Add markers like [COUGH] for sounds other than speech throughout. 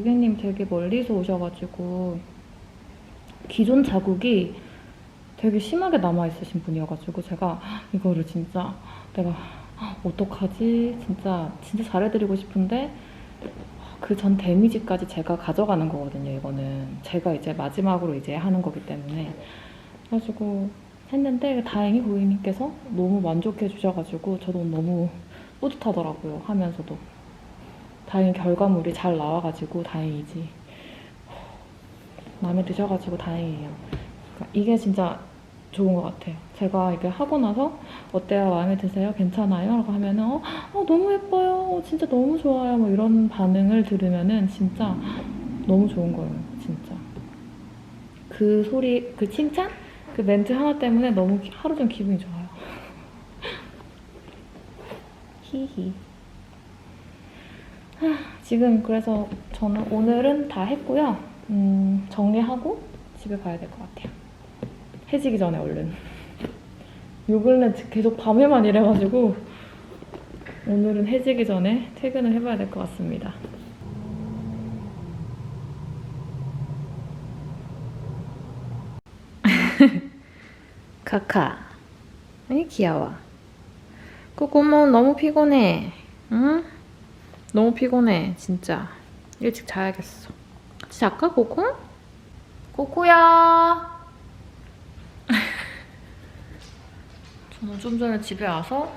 고객님 되게 멀리서 오셔가지고 기존 자국이 되게 심하게 남아있으신 분이어가지고 제가 이거를 진짜 내가 어떡하지? 진짜 진짜 잘해드리고 싶은데 그 전 데미지까지 제가 가져가는 거거든요. 이거는 제가 이제 마지막으로 이제 하는 거기 때문에 그래가지고 했는데 다행히 고객님께서 너무 만족해 주셔가지고 저도 너무 뿌듯하더라고요. 하면서도 다행히 결과물이 잘 나와가지고 다행이지. 마음에 드셔가지고 다행이에요. 그러니까 이게 진짜 좋은 것 같아요. 제가 이게 하고 나서 어때요? 마음에 드세요? 괜찮아요? 라고 하면은 어, 어, 너무 예뻐요. 어, 진짜 너무 좋아요. 뭐 이런 반응을 들으면은 진짜 너무 좋은 거예요. 진짜. 그 소리, 그 칭찬? 그 멘트 하나 때문에 너무 기- 하루 종일 기분이 좋아요. [LAUGHS] 히히. 하, 지금 그래서 저는 오늘은 다 했고요. 음, 정리하고 집에 가야 될 것 같아요. 해지기 전에 얼른. 요 근래 계속 밤에만 일해가지고 오늘은 해지기 전에 퇴근을 해봐야 될 것 같습니다. [LAUGHS] 카카. 아이 귀여워. 꼬꼬모 너무 피곤해. 응? 너무 피곤해 진짜. 일찍 자야겠어. 같이 잘까 꼬꼬? 꼬꼬야. 저는 좀 전에 집에 와서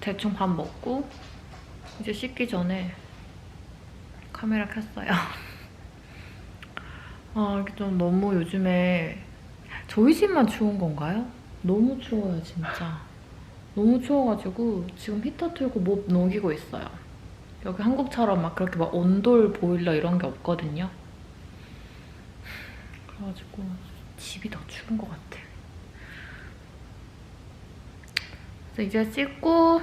대충 밥 먹고 이제 씻기 전에 카메라 켰어요. [LAUGHS] 아, 이게 좀 너무 요즘에 저희 집만 추운 건가요? 너무 추워요, 진짜. 너무 추워가지고 지금 히터 틀고 못 녹이고 있어요. 여기 한국처럼 막 그렇게 막 온돌 보일러 이런 게 없거든요. 그래가지고 집이 더 추운 것 같아. 그래서 이제 씻고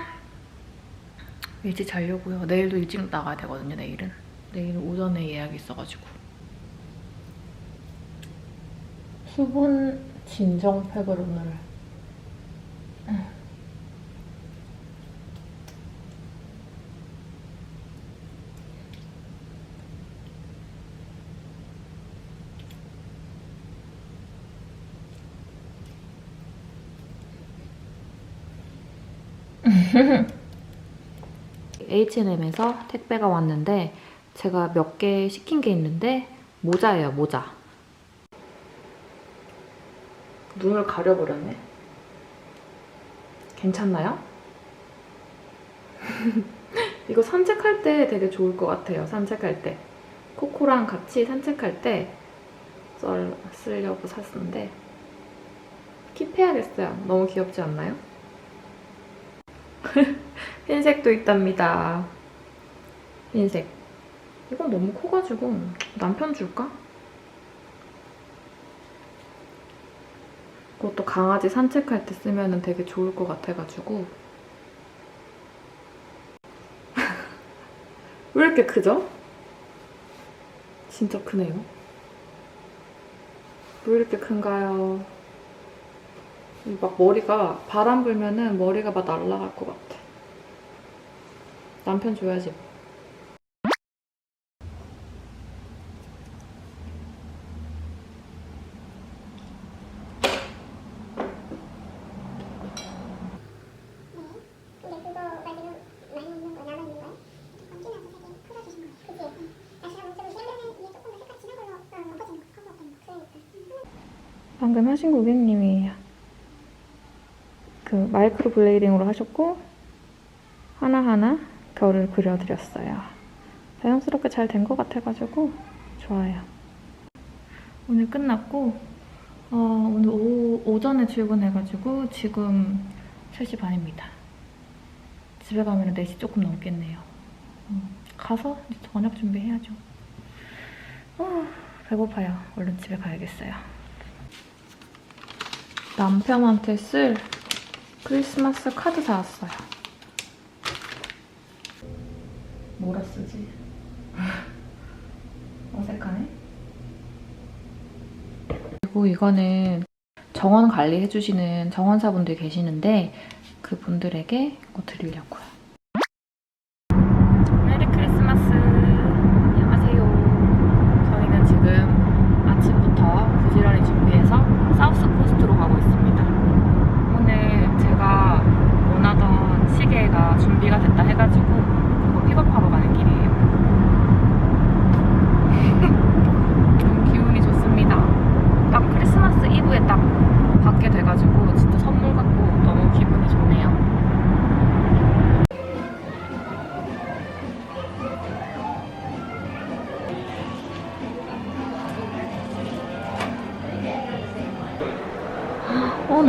일찍 자려고요. 내일도 일찍 나가야 되거든요, 내일은. 내일은 오전에 예약이 있어가지고. 수분 진정팩을 오늘 [LAUGHS] H&M에서 택배가 왔는데 제가 몇 개 시킨 게 있는데 모자예요, 모자. 눈을 가려버렸네. 괜찮나요? [LAUGHS] 이거 산책할 때 되게 좋을 것 같아요. 산책할 때. 코코랑 같이 산책할 때 썰, 쓰려고 샀는데 킵해야겠어요. 너무 귀엽지 않나요? [LAUGHS] 흰색도 있답니다. 흰색. 이건 너무 커가지고 남편 줄까? 그것도 강아지 산책할 때 쓰면 되게 좋을 것 같아가지고 [LAUGHS] 왜 이렇게 크죠? 진짜 크네요. 왜 이렇게 큰가요? 막 머리가 바람 불면은 머리가 막 날아갈 것 같아. 남편 줘야지. 방금 하신 고객님이에요. 그 마이크로 블레이딩으로 하셨고 하나하나 결을 그려드렸어요. 자연스럽게 잘 된 것 같아가지고 좋아요. 오늘 끝났고 어, 오늘 오, 오전에 출근해가지고 지금 3시 반입니다. 집에 가면 4시 조금 넘겠네요. 음, 가서 저녁 준비해야죠. 어, 배고파요. 얼른 집에 가야겠어요. 남편한테 쓸 크리스마스 카드 사왔어요. 뭐라 쓰지? [LAUGHS] 어색하네. 그리고 이거는 정원 관리해주시는 정원사분들 계시는데 그분들에게 이거 드리려고요.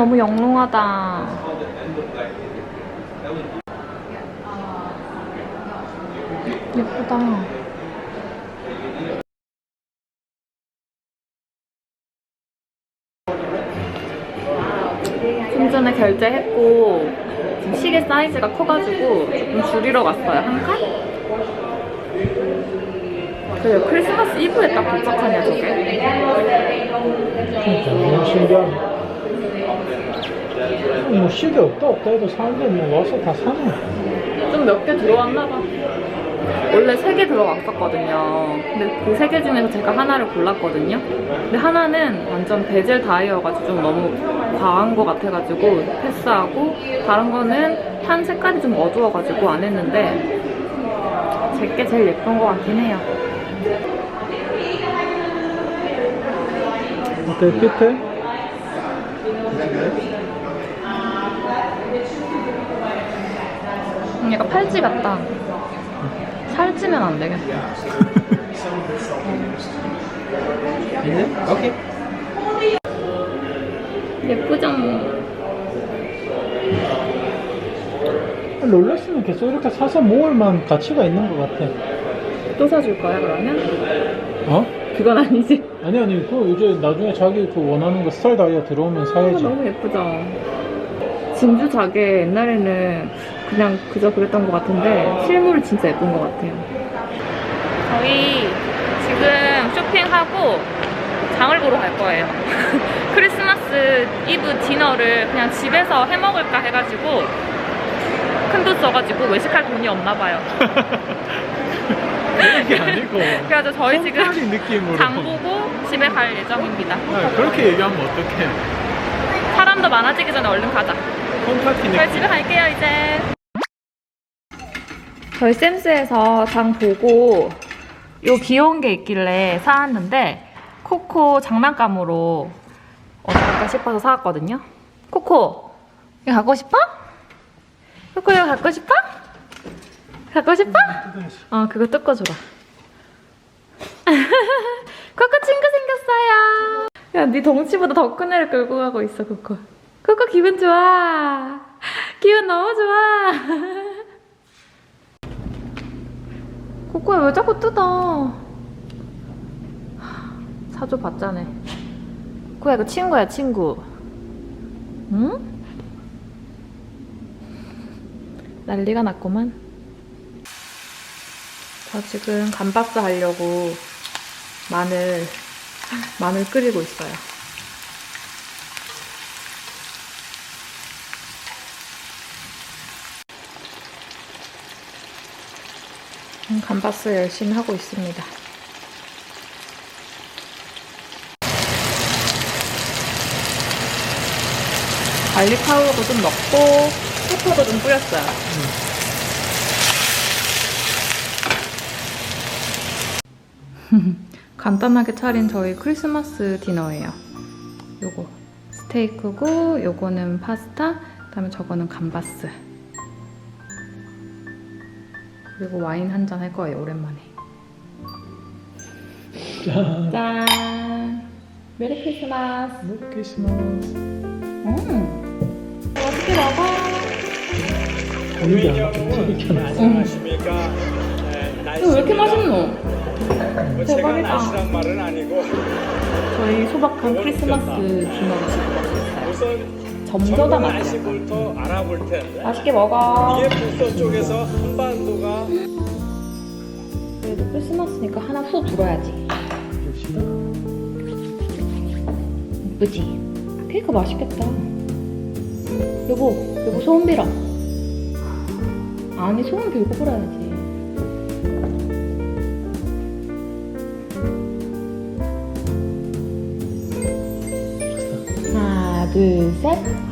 너무 영롱하다. 예쁘다. 좀 전에 결제했고 지금 시계 사이즈가 커가지고 조금 줄이러 갔어요. 한 칸? 그래 크리스마스 이브에 딱 도착하냐 저게? 신기하네. 뭐 시계 없다 없다 해도 사람들 뭐 와서 다 사네. 좀몇 개 들어왔나 봐. 원래 세 개 들어왔었거든요. 근데 그 세 개 중에서 제가 하나를 골랐거든요. 근데 하나는 완전 베젤 다이어가지고 좀 너무 과한 것 같아가지고 패스하고 다른 거는 한 색깔이 좀 어두워가지고 안 했는데 제게 제일 예쁜 것 같긴 해요. 어때 끝에? 음, 약간 팔찌 같다. 살찌면 안 되겠다. 오케이. 예쁘죠? 놀랐으면 계속 이렇게 사서 모을 만 가치가 있는 것 같아. 또 사줄 거야 그러면? 어? 그건 아니지. 아니 아니 그 이제 나중에 자기 그 원하는 거 스타일 다이어 들어오면 아, 사야지. 너무 예쁘죠? 진주 자개 옛날에는 그냥 그저 그랬던 것 같은데 실물이 진짜 예쁜 것 같아요. 저희 지금 쇼핑하고 장을 보러 갈 거예요. [LAUGHS] 크리스마스 이브 디너를 그냥 집에서 해 먹을까 해가지고 큰 돈 써가지고 외식할 돈이 없나 봐요. [LAUGHS] 그게 아니고. [LAUGHS] 그래서 저희 지금 느낌으로. 장 보고 집에 갈 예정입니다. 아, 그렇게 얘기하면 어떡해. 사람도 많아지기 전에 얼른 가자. 느낌. 저희 집에 갈게요 이제 저희 샘스에서 장 보고 요 귀여운 게 있길래 사왔는데 코코 장난감으로 어떨까 싶어서 사왔거든요 코코 이거 갖고 싶어? 코코 이거 갖고 싶어? 갖고 싶어? 어 그거 뜯어줘라 [LAUGHS] 코코 친구 생겼어요 야네 덩치보다 더 큰 애를 끌고 가고 있어 코코 코코 기분 좋아. 기분 너무 좋아. 코코야 왜 자꾸 뜯어? 사줘 봤자네. 코코야 이거 친구야 친구. 응? 난리가 났구만. 저 지금 감바스 하려고 마늘 마늘 끓이고 있어요. 감바스 열심히 하고 있습니다. 갈릭 파우더도 좀 넣고 페퍼도 좀 뿌렸어요. [LAUGHS] 간단하게 차린 저희 크리스마스 디너예요. 요거 스테이크고 요거는 파스타, 그다음에 저거는 감바스. 그리고 와인 한 잔 할 거예요, 오랜만에. 짠. 짠! 메리 크리스마스! 메리 크리스마스. 음! 맛있게 먹어! 안 안녕하십니까. 네, 이거 왜 이렇게 맛있노? 뭐 대박이다. 저희 소박한 크리스마스 디너를 지금 먹고 있어요. 점저다 맛이야. 날씨부터 알아볼 텐데 맛있게 먹어! 이게 북서 쪽에서 한반도가 그래도 크리스마스니까 하나 후 불어야지. 봅시다. 예쁘지? 케이크 맛있겠다. 여보, 여보 소원 빌어. 아니, 소원 빌고 불어야지. 둘, 셋.